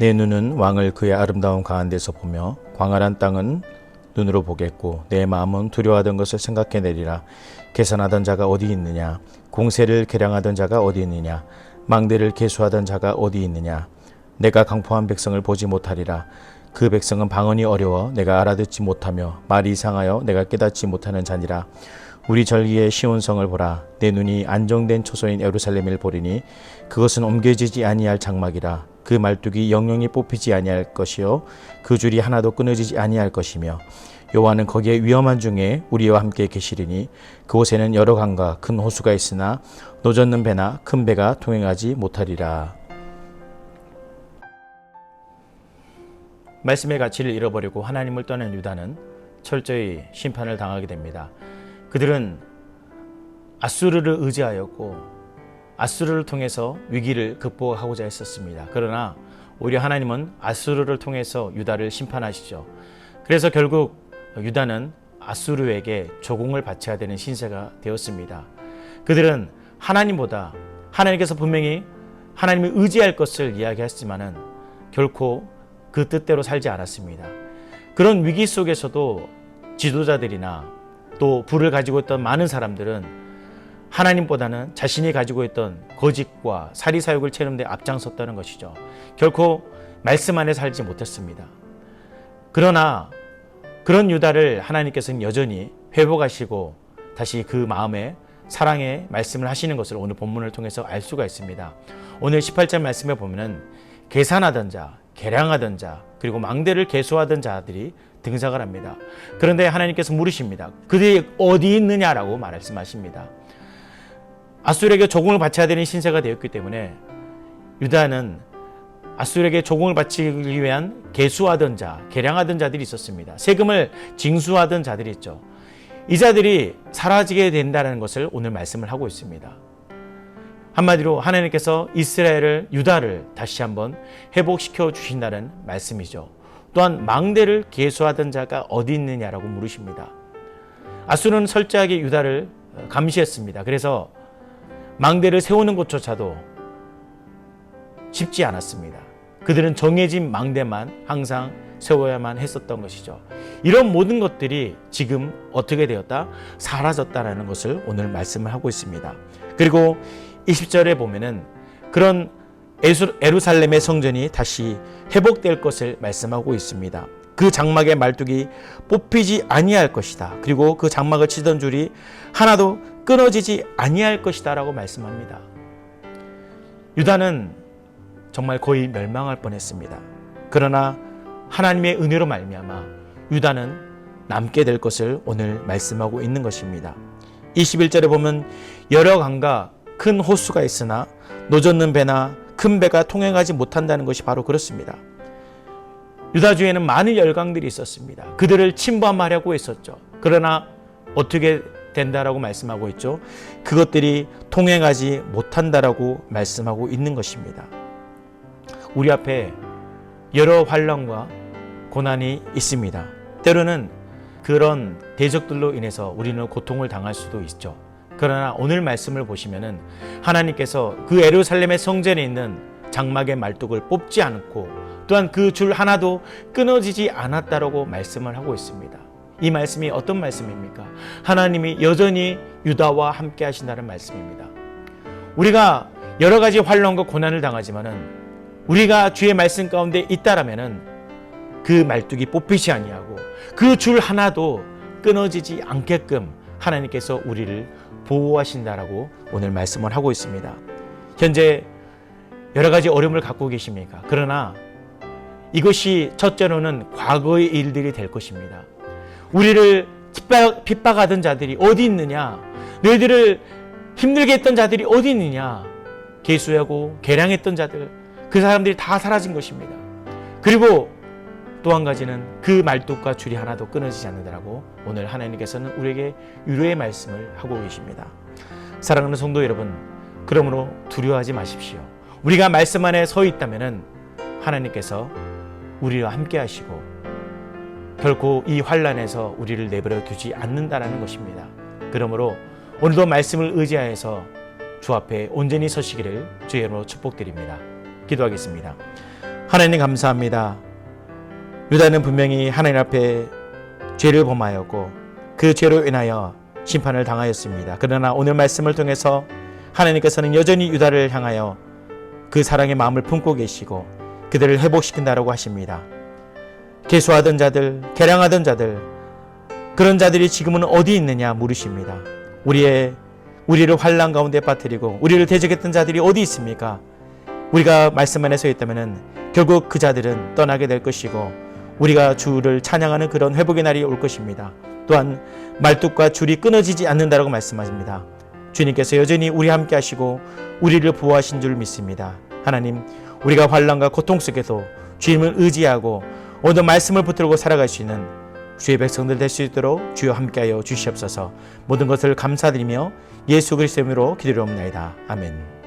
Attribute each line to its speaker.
Speaker 1: 내 눈은 왕을 그의 아름다운 가운데서 보며 광활한 땅은 눈으로 보겠고 내 마음은 두려워하던 것을 생각해내리라. 계산하던 자가 어디 있느냐? 공세를 계량하던 자가 어디 있느냐? 망대를 계수하던 자가 어디 있느냐? 내가 강포한 백성을 보지 못하리라. 그 백성은 방언이 어려워 내가 알아듣지 못하며 말이 이상하여 내가 깨닫지 못하는 자니라. 우리 절기의 시온성을 보라. 내 눈이 안정된 초소인 예루살렘을 보리니 그것은 옮겨지지 아니할 장막이라 그 말뚝이 영영이 뽑히지 아니할 것이요 그 줄이 하나도 끊어지지 아니할 것이며 여호와는 거기에 위험한 중에 우리와 함께 계시리니 그곳에는 여러 강과 큰 호수가 있으나 노젓는 배나 큰 배가 통행하지 못하리라 말씀의 가치를 잃어버리고 하나님을 떠난 유다는 철저히 심판을 당하게 됩니다. 그들은 아수르를 의지하였고 아수르를 통해서 위기를 극복하고자 했었습니다. 그러나 오히려 하나님은 아수르를 통해서 유다를 심판하시죠. 그래서 결국 유다는 아수르에게 조공을 바쳐야 되는 신세가 되었습니다. 그들은 하나님보다 하나님께서 분명히 하나님을 의지할 것을 이야기했지만은 결코 그 뜻대로 살지 않았습니다. 그런 위기 속에서도 지도자들이나 또 불을 가지고 있던 많은 사람들은 하나님보다는 자신이 가지고 있던 거짓과 사리사욕을 채우는 데 앞장섰다는 것이죠. 결코 말씀 안에 살지 못했습니다. 그러나 그런 유다를 하나님께서는 여전히 회복하시고 다시 그 마음에 사랑의 말씀을 하시는 것을 오늘 본문을 통해서 알 수가 있습니다. 오늘 18절 말씀에 보면은 계산하던 자, 계량하던 자, 그리고 망대를 계수하던 자들이 등장을 합니다. 그런데 하나님께서 물으십니다. 그들이 어디 있느냐라고 말씀하십니다. 아수르에게 조공을 바쳐야 되는 신세가 되었기 때문에 유다는 아수르에게 조공을 바치기 위한 계수하던 자, 계량하던 자들이 있었습니다. 세금을 징수하던 자들이 있죠. 이 자들이 사라지게 된다는 것을 오늘 말씀을 하고 있습니다. 한마디로 하나님께서 이스라엘을 유다를 다시 한번 회복시켜 주신다는 말씀이죠. 또한 망대를 계수하던 자가 어디 있느냐라고 물으십니다. 아수르는 철저하게 유다를 감시했습니다. 그래서 망대를 세우는 것조차도 쉽지 않았습니다. 그들은 정해진 망대만 항상 세워야만 했었던 것이죠. 이런 모든 것들이 지금 어떻게 되었다? 사라졌다라는 것을 오늘 말씀을 하고 있습니다. 그리고 20절에 보면은 그런 에루살렘의 성전이 다시 회복될 것을 말씀하고 있습니다. 그 장막의 말뚝이 뽑히지 아니할 것이다. 그리고 그 장막을 치던 줄이 하나도 끊어지지 아니할 것이다라고 말씀합니다. 유다는 정말 거의 멸망할 뻔했습니다. 그러나 하나님의 은혜로 말미암아 유다는 남게 될 것을 오늘 말씀하고 있는 것입니다. 21절에 보면 여러 강과 큰 호수가 있으나 노젓는 배나 큰 배가 통행하지 못한다는 것이 바로 그렇습니다. 유다주에는 많은 열강들이 있었습니다. 그들을 침범하려고 했었죠. 그러나 어떻게 된다라고 말씀하고 있죠. 그것들이 통행하지 못한다라고 말씀하고 있는 것입니다. 우리 앞에 여러 환란과 고난이 있습니다. 때로는 그런 대적들로 인해서 우리는 고통을 당할 수도 있죠. 그러나 오늘 말씀을 보시면은 하나님께서 그 에루살렘의 성전에 있는 장막의 말뚝을 뽑지 않고 또한 그 줄 하나도 끊어지지 않았다라고 말씀을 하고 있습니다. 이 말씀이 어떤 말씀입니까? 하나님이 여전히 유다와 함께 하신다는 말씀입니다. 우리가 여러 가지 환란과 고난을 당하지만은 우리가 주의 말씀 가운데 있다라면은 그 말뚝이 뽑히지 아니하고 그 줄 하나도 끊어지지 않게끔 하나님께서 우리를 보호하신다라고 오늘 말씀을 하고 있습니다. 현재 여러 가지 어려움을 갖고 계십니까? 그러나 이것이 첫째로는 과거의 일들이 될 것입니다. 우리를 핍박, 하던 자들이 어디 있느냐? 너희들을 힘들게 했던 자들이 어디 있느냐? 개수하고 계량했던 자들, 그 사람들이 다 사라진 것입니다. 그리고 또 한 가지는 그 말뚝과 줄이 하나도 끊어지지 않는다라고 오늘 하나님께서는 우리에게 유로의 말씀을 하고 계십니다. 사랑하는 성도 여러분, 그러므로 두려워하지 마십시오. 우리가 말씀 안에 서 있다면은 하나님께서 우리와 함께 하시고 결코 이 환란에서 우리를 내버려 두지 않는다라는 것입니다. 그러므로 오늘도 말씀을 의지하여서 주 앞에 온전히 서시기를 주의 이름으로 축복드립니다. 기도하겠습니다. 하나님 감사합니다. 유다는 분명히 하나님 앞에 죄를 범하였고 그 죄로 인하여 심판을 당하였습니다. 그러나 오늘 말씀을 통해서 하나님께서는 여전히 유다를 향하여 그 사랑의 마음을 품고 계시고 그들을 회복시킨다라고 하십니다. 개수하던 자들, 개량하던 자들, 그런 자들이 지금은 어디 있느냐 물으십니다. 우리의 우리를 환란 가운데 빠뜨리고 우리를 대적했던 자들이 어디 있습니까? 우리가 말씀 안에 서 있다면은 결국 그 자들은 떠나게 될 것이고 우리가 주를 찬양하는 그런 회복의 날이 올 것입니다. 또한 말뚝과 줄이 끊어지지 않는다라고 말씀하십니다. 주님께서 여전히 우리 함께 하시고 우리를 보호하신 줄 믿습니다. 하나님, 우리가 환란과 고통 속에도 주님을 의지하고 오늘 말씀을 붙들고 살아갈 수 있는 주의 백성들 될 수 있도록 주여 함께하여 주시옵소서. 모든 것을 감사드리며 예수 그리스도의 이름으로 기도하옵나이다. 아멘.